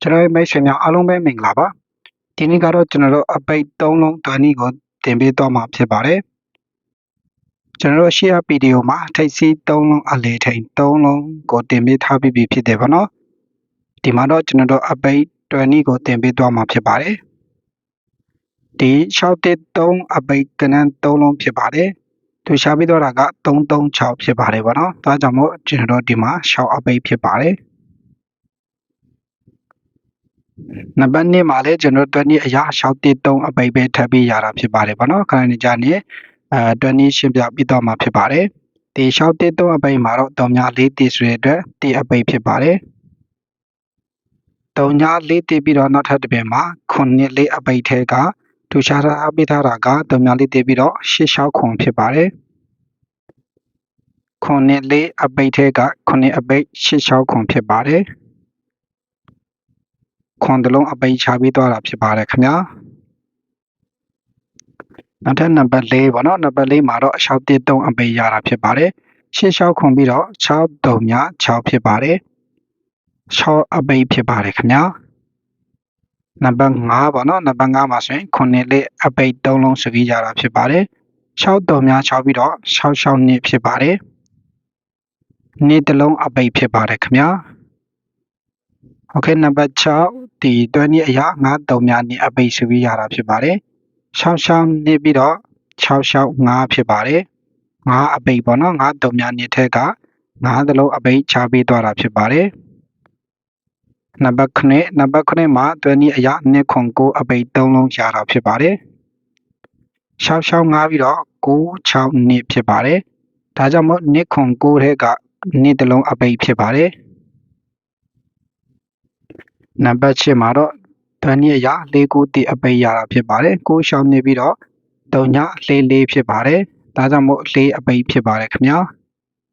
ကျွန်တော်ရဲ့မိတ်ဆွေများအားလုံးပဲမင်္ဂလာပါဒီနေ့ကတော့ကျွန်တော်တို့အပိတ်၃လုံးတွန်းနည်းကိုတင်ပေးသွားမှာဖြစ်ပါတယ်ကျွန်တော်တို့ရှေ့ဗီဒီယိုမှာထိပ်စီး၃လုံးအလေထိန်၃လုံးကိုတင်ပေးထားပြီးပြီဖြစ်တယ်ဗောနော်ဒီမှာတော့ကျွန်တော်တို့အပိတ်တွန်းနည်းကိုတင်ပေးသွားမှာဖြစ်ပါတယ်ဒီ613အပိတ်ကနန်း၃လုံးဖြစ်ပါတယ်သူရှာပြီးတော့တာက336ဖြစ်ပါတယ်ဗောနော်ဒါကြောင့်မို့ကျွန်တော်တို့ဒီမှာ6အပိတ်ဖြစ်ပါတယ် နံပါတ်2မှာလည်းကျွန်တော်တို့20အရာ613အပိတ်ပဲထပ်ပြီးရတာဖြစ်ပါတယ်ဗောနော်ခဏနေကြနေအဲ20ရှင်းပြပြီးတော့မှာဖြစ်ပါတယ်ဒီ613အပိတ်မှာတော့တုံညာ4တည်ဆိုတဲ့အတွက်တည်အပိတ်ဖြစ်ပါတယ်တုံညာ4တည်ပြီးတော့နောက်ထပ်တစ်ပြင်မှာ9လေးအပိတ်ထဲကထူရှားထားပေးထားတာကတုံညာလေးတည်ပြီးတော့86ခွန်ဖြစ်ပါတယ်9လေးအပိတ်ထဲက9အပိတ်86ခွန်ဖြစ်ပါတယ် ခွန်တလုံးအပိတ်ချပြီးသွားတာဖြစ်ပါတယ်ခင်ဗျာနောက်ထပ်နံပါတ်၄ပေါ့နော်နံပါတ်၄မှာတော့6တိ3အပိတ်ရတာဖြစ်ပါတယ်ရှင်းလျှောက်ခွန်ပြီးတော့6တုံည6ဖြစ်ပါတယ်6အပိတ်ဖြစ်ပါတယ်ခင်ဗျာနံပါတ်5ပေါ့နော်နံပါတ်5မှာဆိုရင်9လေးအပိတ်3လုံးစပြီးရတာဖြစ်ပါတယ်6တုံည6ပြီးတော့6 6နှစ်ဖြစ်ပါတယ်နေ့တစ်လုံးအပိတ်ဖြစ်ပါတယ်ခင်ဗျာ โอเคနံပါတ်6ဒီတွဲနည်းအရာ9တုံများနည်းအပိတ်ဆိုပြီးရတာဖြစ်ပါတယ်66နေပြီးတော့665ဖြစ်ပါတယ်9အပိတ်ပေါ့နော်9တုံများနည်းထက်က9သလုံးအပိတ်ချပေးသွားတာဖြစ်ပါတယ်နံပါတ်9နံပါတ်9မှာတွဲနည်းအရာ2ခွန်9အပိတ်3လုံးရတာဖြစ်ပါတယ်665ပြီးတော့96နှစ်ဖြစ်ပါတယ်ဒါကြောင့်မို့2ခွန်9ထက်က2တလုံးအပိတ်ဖြစ်ပါတယ် နံပါတ်8မှာတော့ဓာတ်နည်းအရာ၄ခုတိအပိတ်ရတာဖြစ်ပါတယ်။ကိုးရှောင်းနေပြီးတော့တုံညလေးလေးဖြစ်ပါတယ်။ဒါကြောင့်မို့လေးအပိတ်ဖြစ်ပါတယ်ခင်ဗျာ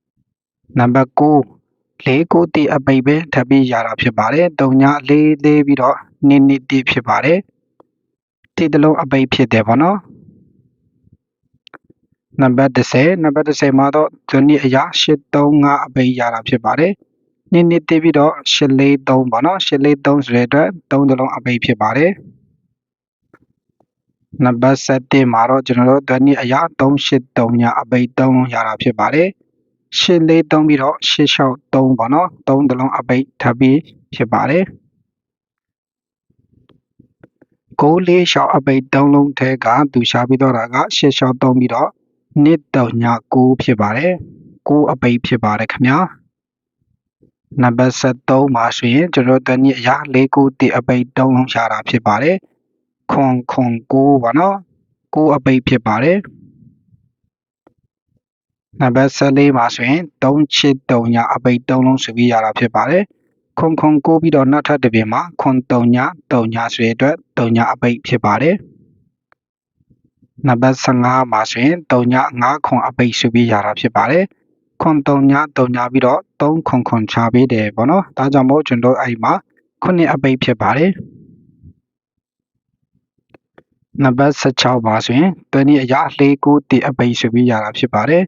။နံပါတ်9လေးကိုတိအပိတ်ပဲထပ်ပြီးရတာဖြစ်ပါတယ်။တုံညလေးလေးပြီးတော့နစ်နစ်တိဖြစ်ပါတယ်။တိတလုံးအပိတ်ဖြစ်တယ်ဗောနော်။နံပါတ်10နံပါတ်10မှာတော့ဓာတ်နည်းအရာ835အပိတ်ရတာဖြစ်ပါတယ်။ နှစ်နှစ်တည်ပြီးတော့843ပေါ့နော်843ဆိုတဲ့အတွက်3တလုံးအပိတ်ဖြစ်ပါတယ်နံပါတ်7မှာတော့ကျွန်တော်တို့ဓာတ်နည်းအရာ383ညအပိတ်3လုံးရတာဖြစ်ပါတယ်843ပြီးတော့863ပေါ့နော်3တလုံးအပိတ်ထပ်ပြီးဖြစ်ပါတယ်ကိုးလေးရှောက်အပိတ်3လုံးထဲကသူရှာပြီးတော့တာက863ပြီးတော့နှစ်တုံည9ဖြစ်ပါတယ်9အပိတ်ဖြစ်ပါတယ်ခင်ဗျာ နံပါတ်73မှာဆိုရင်ကျွန်တော်တို့တနည်းအရာ၄ခုတည်အပိတ်၃လုံးရှာတာဖြစ်ပါတယ်ခွန်ခွန်9ပါနော်9အပိတ်ဖြစ်ပါတယ်နံပါတ်14မှာဆိုရင်3ချစ်3ညအပိတ်3လုံးဆိုပြီးရတာဖြစ်ပါတယ်ခွန်ခွန်9ပြီးတော့နောက်ထပ်တစ်ပြင်မှာခွန်3ည3ညဆိုတဲ့အတွက်3ညအပိတ်ဖြစ်ပါတယ်နံပါတ်15မှာဆိုရင်3ည5ခွန်အပိတ်ဆိုပြီးရတာဖြစ်ပါတယ် ခွန်3ည3ညပြီးတော့3ခွန်ခွန်ချပေးတယ်ပေါ့နော်ဒါကြောင့်မို့ကျွန်တော်အဲ့ဒီမှာခုနှစ်အပိတ်ဖြစ်ပါတယ်နံပါတ်16ပါဆိုရင်တွဲနည်းအရာ၄ခုတည်အပိတ်ဆိုပြီးရတာဖြစ်ပါတယ်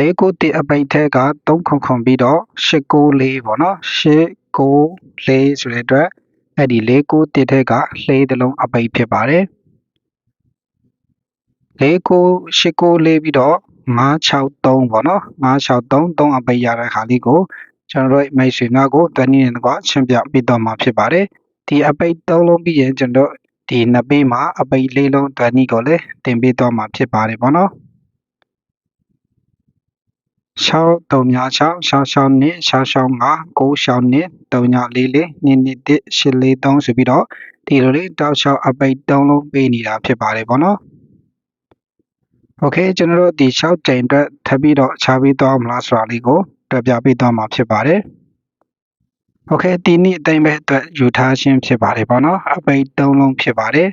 ၄ခုတည်အပိတ်ထဲက3ခွန်ခွန်ပြီးတော့8ကို4ပေါ့နော်8ကို4ဆိုတဲ့အတွက်အဲ့ဒီ၄ခုတည်ထဲက၄တလုံးအပိတ်ဖြစ်ပါတယ်၄ကို8ကို4ပြီးတော့ 963ပေါ့နော်963 3အပိတ်ရတဲ့ခါလေးကိုကျွန်တော်တို့မိတ်ဆွေများကိုတနည်းနဲ့ကွာရှင်းပြပေးတော့မှာဖြစ်ပါတယ်ဒီအပိတ်3လုံးပြီးရင်ကျွန်တော်ဒီနှစ်ပေးမှာအပိတ်၄လုံးတနည်းကိုလည်းတင်ပေးတော့မှာဖြစ်ပါတယ်ပေါ့နော်6 3များ6 6 6နှစ်6 6 5 9 6နှစ်3ည4လေး2နှစ်1 8လေး3ဆိုပြီးတော့ဒီလိုလေးတောက်လျှောက်အပိတ်3လုံးပေးနေတာဖြစ်ပါတယ်ပေါ့နော် Okay ကျွန်တော်တို့ဒီ6ချိန်အတွက်ထပ်ပြီးတော့ခြားပြီးသွားမလားဆိုတာလေးကိုပြပြပေးသွားမှာဖြစ်ပါတယ်။ Okay ဒီနေ့အတိုင်းပဲအတွက်ယူထားခြင်းဖြစ်ပါတယ်ပေါ့နော်။အပိတ်၃လုံးဖြစ်ပါတယ်။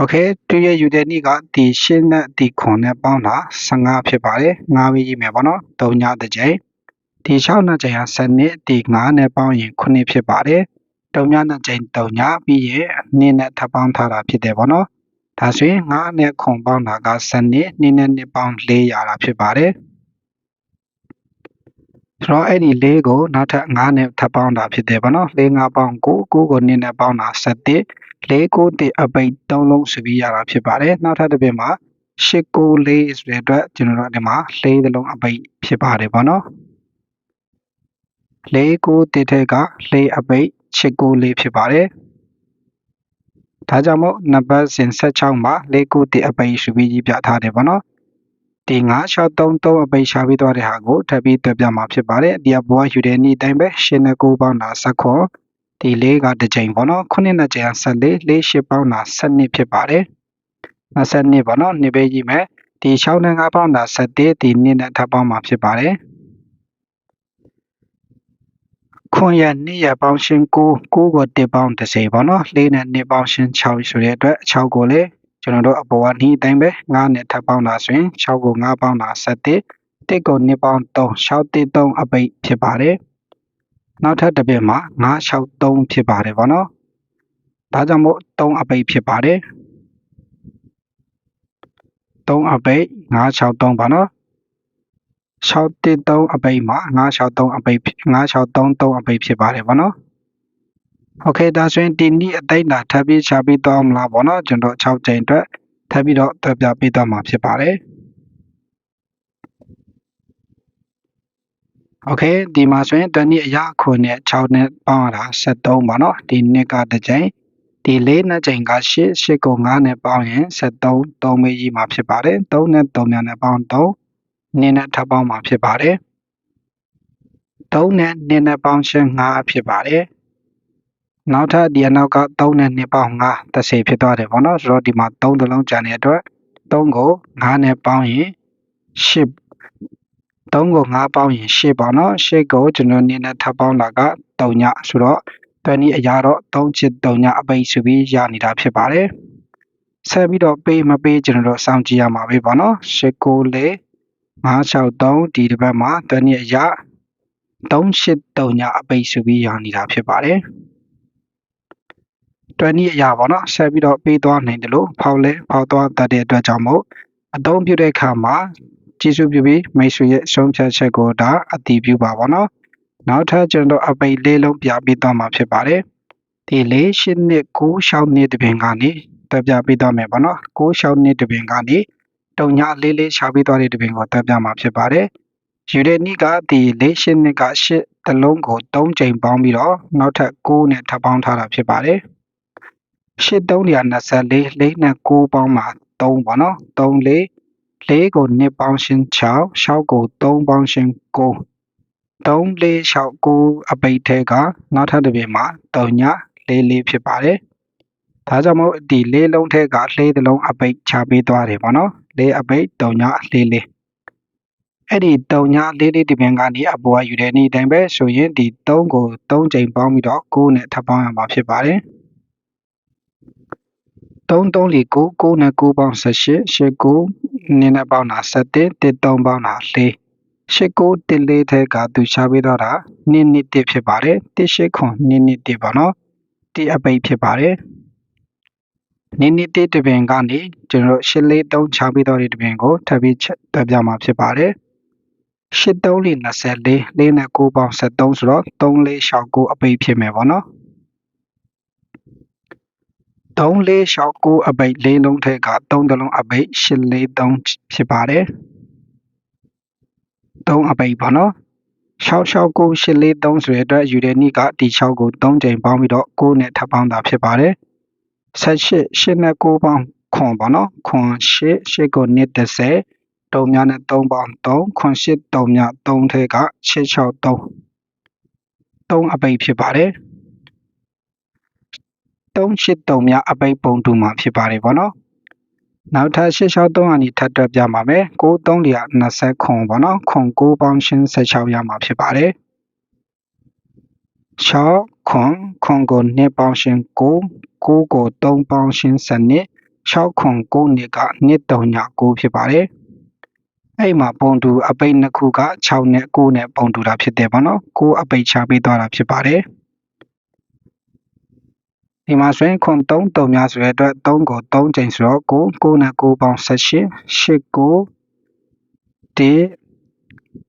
Okay သူရဲ့ယူတဲ့နေ့ကဒီ၈နဲ့ဒီ9နဲ့ပေါင်းတာ15ဖြစ်ပါတယ်။9ပြီးရမယ်ပေါ့နော်။၃ညတစ်ချိန်ဒီ6နဲ့ချိန်ဟာ7နဲ့ဒီ9နဲ့ပေါင်းရင်9ဖြစ်ပါတယ်။ တုံညနဲ့ချိန်တုံညပြီးရင်နင်းနဲ့ထပ်ပေါင်းထားတာဖြစ်တယ်ပေါ့နော်ဒါဆိုရင်9နဲ့ခွန်ပေါင်းတာက7နှစ်နင်းနဲ့နှစ်ပေါင်း400တာဖြစ်ပါတယ်ဆိုတော့အဲ့ဒီ၄ကိုနောက်ထပ်၅နဲ့ထပ်ပေါင်းတာဖြစ်တယ်ဗောနော်၄၅ပေါင်း9 9ကို2နဲ့ပေါင်းတာ7 4 9တစ်အပိတ်3လုံးဆိုပြီးရတာဖြစ်ပါတယ်နောက်ထပ်တစ်ပြင်မှာ8 9 4ဆိုတဲ့အတွက်ကျွန်တော်တို့ဒီမှာ၄သလုံးအပိတ်ဖြစ်ပါတယ်ဗောနော်၄9တစ်ထက်က၄အပိတ် 8 9 4ဖြစ်ပါတယ်ဒါကြောင့်မို့နံပါတ်စဉ်16မှာ၄9တစ်အပိတ်ဆိုပြီးကြီးပြထားတယ်ဗောနော်ဒီ9633အပိတ်ရှာပြီးသွားတဲ့ဟာကိုထပ်ပြီးတွေ့ပြမှာဖြစ်ပါတယ်ဒီကဘွားယူတဲ့နေ့တိုင်းပဲရှင်းနဲ့9ပေါင်းတာ16ဒီ၄ကတစ်ချိန်ပေါ့နော်9နဲ့ကြံ14 4 8ပေါင်းတာ12ဖြစ်ပါတယ်22ပေါ့နော်နှစ်ပေးကြည့်မယ်ဒီ6နဲ့9ပေါင်းတာ17ဒီ2နဲ့ထပ်ပေါင်းမှာဖြစ်ပါတယ် ခွန်ရ2ရပေါင်းရှင်း9 9ကို1ပေါင်း30ပေါ့နော်4နဲ့2ပေါင်းရှင်း6ဆိုတဲ့အတွက်6ကိုလေကျွန်တော်တို့အပေါ်ကနှီးအတိုင်းပဲ9နဲ့ထပ်ပေါင်းတာဆိုရင်6ကို9ပေါင်းတာ7 1ကို2ပေါင်း3 6 1 3အပိတ်ဖြစ်ပါတယ်နောက်ထပ်တစ်ပြက်မှာ963ဖြစ်ပါတယ်ဗောနော်ဒါကြောင့်မို့3အပိတ်ဖြစ်ပါတယ်3အပိတ်963ပါနော် 613အပိတ်မှာ963အပိတ်963အပိတ်ဖြစ်ပါတယ်ဗောနော်โอเคဒါဆိုရင်ဒီနေ့အသိတာထပ်ပြီးချပြီးတော့မလားဗောနော်ကျွန်တော်6ချိန်အတွက်ထပ်ပြီးတော့တွေ့ပြပေးတော့မှာဖြစ်ပါတယ်โอเคဒီမှာဆိုရင်တနည်းအရာခုနဲ့6နဲ့ပေါင်းရတာ73ပါเนาะဒီနှစ်ကတစ်ချိန်ဒီ၄နှစ်ချိန်က8 8ကို9နဲ့ပေါင်းရင်73 3မေးကြီးမှာဖြစ်ပါတယ်3နဲ့3များနဲ့ပေါင်း3 နင်းနဲ့ထပ်ပေါင်းမှာဖြစ်ပါတယ်3နဲ့နင်းနဲ့ပေါင်းရှင်း5ဖြစ်ပါတယ်နောက်ထပ်ဒီအနောက်က3နဲ့2ပေါင်း530ဖြစ်သွားတယ်ပေါ့နော်ဆိုတော့ဒီမှာ3တလုံးကျန်တဲ့အတွက်3ကို9နဲ့ပေါင်းရင်10 3ကို9ပေါင်းရင်10ပေါ့နော်10ကိုကျွန်တော်နည်းနဲ့ထပ်ပေါင်းတာက3ညဆိုတော့တွဲနည်းအရာတော့3ချစ်3ညအပိတ်ဆိုပြီးရနေတာဖြစ်ပါတယ်ဆက်ပြီးတော့ပေးမပေးကျွန်တော်တို့စောင့်ကြည့်ရမှာပဲပေါ့နော်10ကိုလေ 963ဒီတစ်ပတ်မှာတွဲနည်းအရာ383ညအပိတ်ဆိုပြီးရနေတာဖြစ်ပါတယ်တွဲနည်းအရာပေါ့နော်ဆက်ပြီးတော့ပေးသွားနိုင်တယ်လို့ဖောက်လဲဖောက်သွားတတ်တဲ့အတွက်ကြောင့်မို့အသုံးပြုတဲ့အခါမှာကျေးဇူးပြုပြီးမိတ်ဆွေရဲ့ဆုံးဖြတ်ချက်ကိုဒါအတည်ပြုပါပါနော်နောက်ထပ်ကျွန်တော်အပိတ်လေးလုံးပြပေးသွားမှာဖြစ်ပါတယ်ဒီလေးရှင်းနှစ်9ရှောင်းနှစ်တပင်ကနေတက်ပြပေးသွားမယ်ပေါ့နော်9ရှောင်းနှစ်တပင်ကနေ တုံညာလေးလေးရှာပေးသွားတဲ့တပင်ကိုတက်ပြမှာဖြစ်ပါတယ်ယူတဲ့နေ့ကဒီလေးရှင်းနှစ်က8တလုံးကို3ချိန်ပေါင်းပြီးတော့နောက်ထပ်9နဲ့ထပ်ပေါင်းထားတာဖြစ်ပါတယ်8 324 4နဲ့9ပေါင်းမှာ3ပေါ့နော်3 4 4ကို2ပေါင်းရှင်း6 6ကို3ပေါင်းရှင်း9 3 4 6 9အပိတ်ထဲကနောက်ထပ်တစ်ပြင်မှာ3ည4 4ဖြစ်ပါတယ်ဒါကြောင့်မို့ဒီလေးလုံးထဲကလေးတစ်လုံးအပိတ်ချပေးသွားတယ်ပေါ့နော် လေးအပိတ်3ည4 4အဲ့ဒီ3ည4 4ဒီပြင်ကနေအပေါ်ကယူတဲ့နေ့တိုင်းပဲဆိုရင်ဒီ3ကို3ချိန်ပေါင်းပြီးတော့9နဲ့ထပ်ပေါင်းရမှာဖြစ်ပါတယ်3 3 4 9 9နဲ့9ပေါင်း18 8 9နင်းနဲ့ပေါင်းတာ7တစ်3ပေါင်းတာ4 89တစ်4ထဲကသူရှာပေးတော့တာနင်းနစ်တစ်ဖြစ်ပါတယ်တစ်8ခွန်နင်းနစ်တစ်ပါနော်တစ်အပိတ်ဖြစ်ပါတယ် နင်းနစ်တစ်တပင်ကနေကျွန်တော်ရှစ်လေး3ချပေးတော့တဲ့တပင်ကိုထပ်ပြီးတက်ပြမှာဖြစ်ပါတယ်ရှစ်3လေး24 4နဲ့9ပေါင်း73ဆိုတော့3 4 6 9အပိတ်ဖြစ်မယ်ပေါ့နော်3 4 6 9အပိတ်၄လုံးထဲက3တလုံးအပိတ်8 4 3ဖြစ်ပါတယ်3အပိတ်ပေါ့နော်669 843ဆိုတဲ့အတွက်ယူတဲ့နေ့ကဒီ6ကို3ချိန်ပေါင်းပြီးတော့9နဲ့ထပ်ပေါင်းတာဖြစ်ပါတယ် 18 8နဲ့9ပေါင်းခွန်ပေါ့နော်ခွန်8 8ကို2 30တုံများနဲ့3ပေါင်း3ခွန်8တုံများ3ထဲက663 3အပိတ်ဖြစ်ပါတယ်383များအပိတ်ပုံတူမှာဖြစ်ပါတယ်ဗောနော်နောက်ထပ်663ကနေထပ်တွက်ပြပါမယ်93လျာ20ခွန်ဗောနော်ခွန်9ပေါင်းရှင်း16ရမှာဖြစ်ပါတယ် 6ခွန်ခွန်ကို2ပေါင်းရှင်း9 9ကို3ပေါင်းရှင်း7 6ခွန်9နှစ်က2 3ည9ဖြစ်ပါတယ်အဲ့မှာပုံတူအပိတ်နှစ်ခုက6နဲ့9နဲ့ပုံတူတာဖြစ်တယ်ဗောနော်9အပိတ်ချပေးသွားတာဖြစ်ပါတယ်ဒီမှာဆိုရင်ခွန်3တုံများဆိုတဲ့အတွက်3ကို3ချိန်ဆိုတော့9 9နဲ့9ပေါင်း18 8 9 1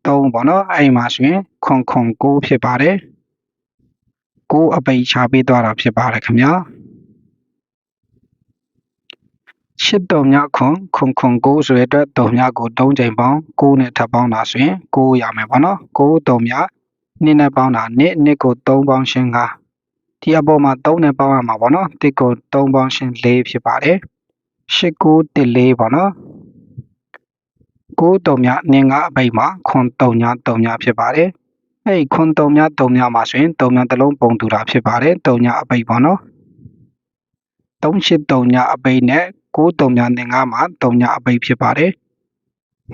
3ပေါ့နော်အဲ့မှာဆိုရင်ခွန်ခွန်9ဖြစ်ပါတယ် 9အပိတ်ချပေးသွားတာဖြစ်ပါတယ်ခင်ဗျာရှစ်တုံမြခွန်ခွန်ခွန်9ဆိုတဲ့အတွက်တုံမြကို3ချိန်ပေါင်း9နဲ့ထပ်ပေါင်းတာဆိုရင်9ရမယ်ပေါ့နော်9တုံမြနှစ်နဲ့ပေါင်းတာနှစ်နှစ်ကို3ပေါင်းရှင်း5ဒီအပေါ်မှာ3နဲ့ပေါင်းရမှာပေါ့နော်တစ်ကို3ပေါင်းရှင်း4ဖြစ်ပါတယ်ရှစ်9တစ်4ပေါ့နော်9တုံမြနင်္ဂအပိတ်မှာခွန်တုံညတုံညဖြစ်ပါတယ် အဲ့ဒီခွန်တုံညတုံညမှာဆိုရင်တုံညတစ်လုံးပုံတူတာဖြစ်ပါတယ်တုံညအပိတ်ပေါ့နော်3ရှစ်တုံညအပိတ်နဲ့9တုံညနင်္ဂမှာတုံညအပိတ်ဖြစ်ပါတယ်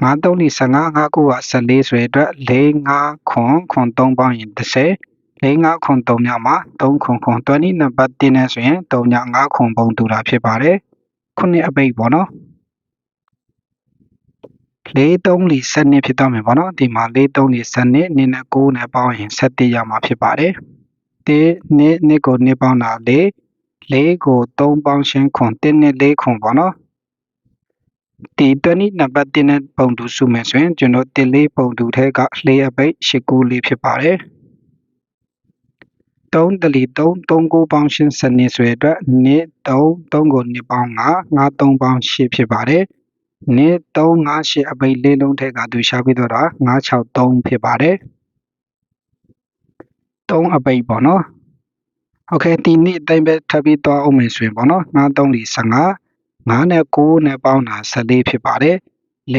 9 3 15 9 9က14ဆိုတဲ့အတွက်4 5ခွန်ခွန်3ပေါင်းရင်30 4 5ခွန်3ညမှာ3ခွန်ခွန်20နံပါတ်1နဲ့ဆိုရင်3ည5ခွန်ပုံတူတာဖြစ်ပါတယ်ခုနှစ်အပိတ်ပေါ့နော် လေးသုံးလီစနစ်ဖြစ်တော့မယ်ပေါ့နော်ဒီမှာလေးသုံးလီစနစ်နင်းနဲ့9နဲ့ပေါင်းရင်7ရမှာဖြစ်ပါတယ်ဒီနှစ်နှစ်ကိုနှစ်ပေါင်းတာလေးလေးကို3ပေါင်းရှင်းခွန်1နဲ့4ခွန်ပေါ့နော်ဒီ20နံပါတ်1နဲ့ပုံတူစုမယ်ဆိုရင်ကျွန်တော်1လေးပုံတူထဲကလေးအပိတ်8 9လေးဖြစ်ပါတယ်3တလီ3 3ကိုပေါင်းရှင်းစနစ်ဆိုရတဲ့အတွက်နှစ်3 3ကိုနှစ်ပေါင်း9 9 3ပေါင်း8ဖြစ်ပါတယ် နှစ်358အပိတ်လေးလုံးထက်ကသူရှာပြီးတော့တာ963ဖြစ်ပါတယ်3အပိတ်ပေါ့နော်โอเคဒီနေ့အတိုင်းပဲထပ်ပြီးသွားအောင်မယ်ဆိုရင်ပေါ့နော်93လီ15 9နဲ့9နဲ့ပေါင်းတာ14ဖြစ်ပါတယ်4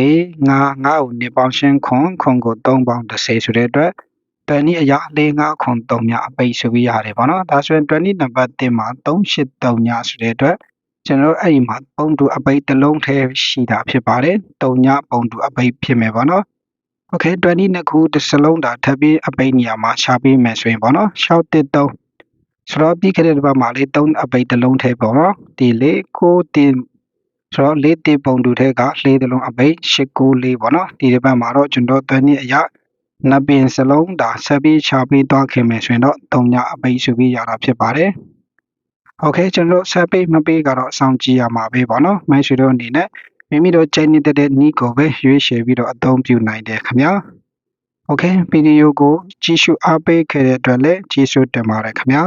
5 5ကိုနှစ်ပေါင်းရှင်းခွန်ခွန်ကို3ပေါင်း30ဆိုတဲ့အတွက်တန်ဤအရာ4 5ခွန်3မြအပိတ်ဆိုပြီးရတယ်ပေါ့နော်ဒါဆိုရင်20နံပါတ်1မှာ383ညဆိုတဲ့အတွက် ကျွန်တော်အဲ့ဒီမှာပုံတူအပိတ်တစ်လုံးထဲရှိတာဖြစ်ပါတယ်။တုံညပုံတူအပိတ်ဖြစ်မယ်ပေါ့နော်။ Okay 22ခုတစ်စလုံးဒါထပ်ပြီးအပိတ်နေရာမှာရှာပေးမယ်ဆိုရင်ပေါ့နော်။613ဆိုတော့ဒီခရက်တစ်ပတ်မှာလေ3အပိတ်တစ်လုံးထဲပေါ့နော်။ဒီလေ6တင်ဆိုတော့၄တေပုံတူထဲက၄တလုံးအပိတ်၈၉၄ပေါ့နော်ဒီတစ်ပတ်မှာတော့ကျွန်တော်သွင်းနေအရာနပင်စလုံးဒါဆက်ပြီးချပေးသွားခင်မယ်ဆိုရင်တော့၃ညအပိတ်ဆိုပြီးရတာဖြစ်ပါတယ် โอเคကျွန်တော်ဆက်ပေးမပေးကတော့အဆောင်ကြည့်ရမှာပဲပေါ့နော်မိုင်းရွှေတို့အနေနဲ့မိမိတို့ချိန်နေတဲ့နီးကိုပဲရွေးချယ်ပြီးတော့အသုံးပြုနိုင်တယ်ခင်ဗျာโอเคဗီဒီယိုကိုကြည့်ရှုအားပေးခဲ့တဲ့အတွက်လည်းကျေးဇူးတင်ပါတယ်ခင်ဗျာ